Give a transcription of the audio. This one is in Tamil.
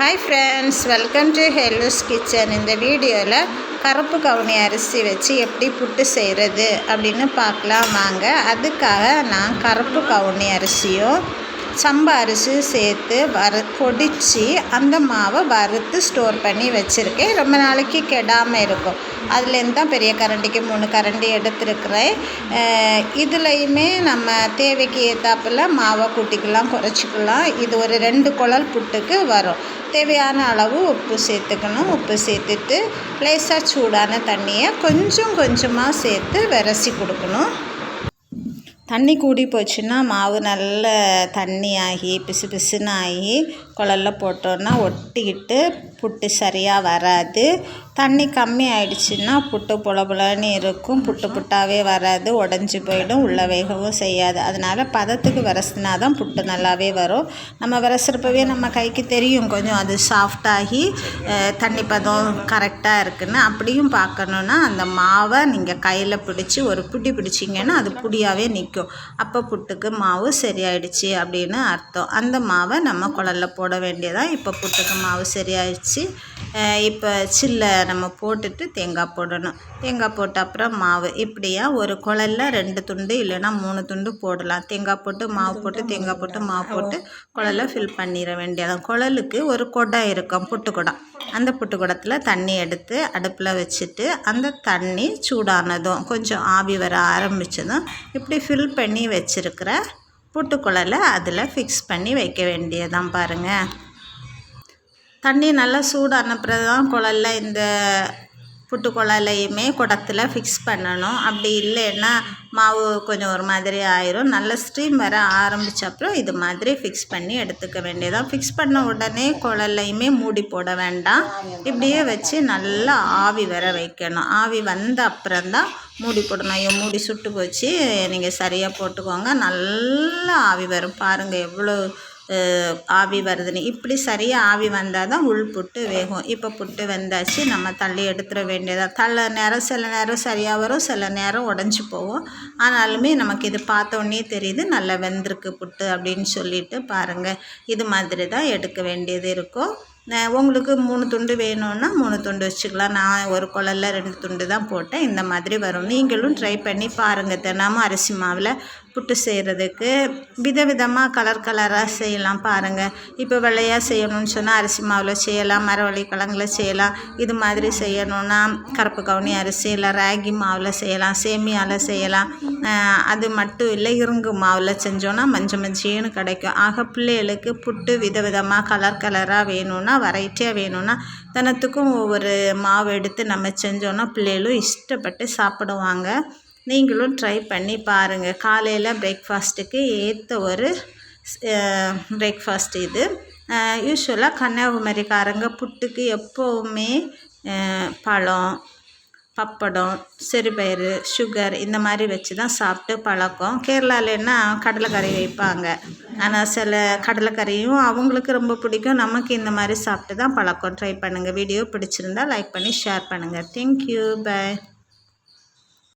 ஹாய் ஃப்ரெண்ட்ஸ் வெல்கம் டு ஹெல்லூஸ் கிச்சன் இந்த வீடியோவில் கருப்பு கவுனி அரிசி வச்சு எப்படி புட்டு செய்கிறது அப்படின்னு பார்க்கலாம். வாங்க அதுக்காக நான் கருப்பு கவுனி அரிசியும் சம்பா அரிசி சேர்த்து வறு பொடித்து அந்த மாவை வறுத்து ஸ்டோர் பண்ணி வச்சுருக்கேன். ரொம்ப நாளைக்கு கெடாமல் இருக்கும். அதுலேருந்து தான் பெரிய கரண்டிக்கு மூணு கரண்டி எடுத்துருக்குறேன். இதுலேயுமே நம்ம தேவைக்கு ஏற்றாப்பில் மாவை கூட்டிக்கலாம் குறைச்சிக்கலாம். இது ஒரு ரெண்டு குழல் புட்டுக்கு வரும். தேவையான அளவு உப்பு சேர்த்துக்கணும். உப்பு சேர்த்துட்டு லேசாக சூடான தண்ணியை கொஞ்சம் கொஞ்சமாக சேர்த்து விரசி கொடுக்கணும். தண்ணி கூடி போச்சுன்னா மாவு நல்ல தண்ணி ஆகி பிசு பிசுன்னு ஆகி குழல்ல போட்டோன்னா ஒட்டிக்கிட்டு புட்டு சரியாக வராது. தண்ணி கம்மி ஆயிடுச்சுன்னா புட்டு புல புலன்னு இருக்கும். புட்டு புட்டாகவே வராது உடஞ்சி போயிடும் உள்ள வேகவும் செய்யாது. அதனால் பதத்துக்கு விரசினா தான் புட்டு நல்லாவே வரும். நம்ம விரசுறப்பவே நம்ம கைக்கு தெரியும் கொஞ்சம் அது சாஃப்டாகி தண்ணி பதம் கரெக்டாக இருக்குன்னு. அப்படியும் பார்க்கணுன்னா அந்த மாவை நீங்கள் கையில் பிடிச்சி ஒரு புட்டி பிடிச்சிங்கன்னா அது புடியாகவே நிற்கும் அப்போ புட்டுக்கு மாவு சரியாயிடுச்சு அப்படின்னு அர்த்தம். அந்த மாவை நம்ம குழல்ல போட வேண்டியதாக இப்போ புட்டுக்கு மாவு சரியாயிடுச்சு. இப்போ சில்லை நம்ம போட்டுட்டு தேங்காய் போடணும். தேங்காய் போட்ட அப்புறம் மாவு. இப்படியா ஒரு குழலில் ரெண்டு துண்டு இல்லைன்னா மூணு துண்டு போடலாம். தேங்காய் போட்டு மாவு போட்டு தேங்காய் போட்டு மாவு போட்டு குழலில் ஃபில் பண்ணிட வேண்டியதான் குழலுக்கு ஒரு குடம் இருக்கும் புட்டு குடம். அந்த புட்டு குடத்தில் தண்ணி எடுத்து அடுப்பில் வச்சுட்டு அந்த தண்ணி சூடானதும் கொஞ்சம் ஆவி வர ஆரம்பித்ததும் இப்படி ஃபில் பண்ணி வச்சுருக்கிற பூட்டுக்குழலை அதில் ஃபிக்ஸ் பண்ணி வைக்க வேண்டியதான் பாருங்கள் தண்ணி நல்லா சூடான பிறகு தான் குழல்ல இந்த புட்டு குழலையுமே குடத்தில் ஃபிக்ஸ் பண்ணணும். அப்படி இல்லைன்னா மாவு கொஞ்சம் ஒரு மாதிரி ஆயிரும். நல்ல ஸ்டீம் வர ஆரம்பித்த அப்புறம் இது மாதிரி ஃபிக்ஸ் பண்ணி எடுத்துக்க வேண்டியதான் ஃபிக்ஸ் பண்ண உடனே குழல்லையுமே மூடி போட வேண்டாம். இப்படியே வச்சு நல்லா ஆவி வர வைக்கணும். ஆவி வந்த அப்புறம்தான் மூடி போடணும். ஐயோ மூடி சுட்டு போச்சு. நீங்கள் சரியாக போட்டுக்கோங்க. நல்லா ஆவி வரும். பாருங்கள் எவ்வளோ ஆவி வருதுன்னு. இப்படி சரியாக ஆவி வந்தால் தான் உள் புட்டு வேகும். இப்போ புட்டு வெந்தாச்சு நம்ம தள்ளி எடுத்துட வேண்டியதாக தள்ள நேரம் சில நேரம் சரியாக வரும் சில நேரம் உடஞ்சி போகும். ஆனாலுமே நமக்கு இது பார்த்தோன்னே தெரியுது நல்லா வெந்திருக்கு புட்டு அப்படின்னு சொல்லிட்டு பாருங்கள் இது மாதிரி தான் எடுக்க வேண்டியது இருக்கும். உங்களுக்கு மூணு துண்டு வேணும்னா மூணு துண்டு வச்சுக்கலாம். நான் ஒரு குழல்ல ரெண்டு துண்டு தான் போட்டேன். இந்த மாதிரி வரும். நீங்களும் ட்ரை பண்ணி பாருங்கள் தினமும் அரிசி மாவில் புட்டு செய்கிறதுக்கு விதவிதமாக கலர் கலராக செய்யலாம் பாருங்கள் இப்போ வெள்ளையாக செய்யணும்னு சொன்னால் அரிசி மாவில் செய்யலாம் மரவள்ளி கிழங்குல செய்யலாம். இது மாதிரி செய்யணுன்னா கருப்பு கவுனி அரிசி இல்லை ராகி மாவில் செய்யலாம் சேமியாவில் செய்யலாம். அது மட்டும் இல்லை இருங்கு மாவில் செஞ்சோன்னா மஞ்சள் மஞ்சள்னு கிடைக்கும். ஆக பிள்ளைகளுக்கு புட்டு விதவிதமாக கலர் கலராக வேணும்னா வெரைட்டியாக வேணும்னா தினத்துக்கும் ஒவ்வொரு மாவு எடுத்து நம்ம செஞ்சோன்னா பிள்ளைகளும் இஷ்டப்பட்டு சாப்பிடுவாங்க. நீங்களும் ட்ரை பண்ணி பாருங்கள் காலையில் பிரேக்ஃபாஸ்ட்டுக்கு ஏற்ற ஒரு பிரேக்ஃபாஸ்ட் இது. யூஸ்வலாக கன்னியாகுமரிக்காரங்க புட்டுக்கு எப்போவுமே பழம் பப்படம் சிறுபயிறு சுகர் இந்த மாதிரி வச்சு தான் சாப்பிட்டு பழக்கம். கேரளாலன்னா கடலைக்கறி வைப்பாங்க. ஆனால் சில கடலைக்கறியும் அவங்களுக்கு ரொம்ப பிடிக்கும். நமக்கு இந்த மாதிரி சாப்பிட்டு தான் பழக்கம். ட்ரை பண்ணுங்கள் வீடியோ பிடிச்சிருந்தா லைக் பண்ணி ஷேர் பண்ணுங்கள் தேங்க்யூ பை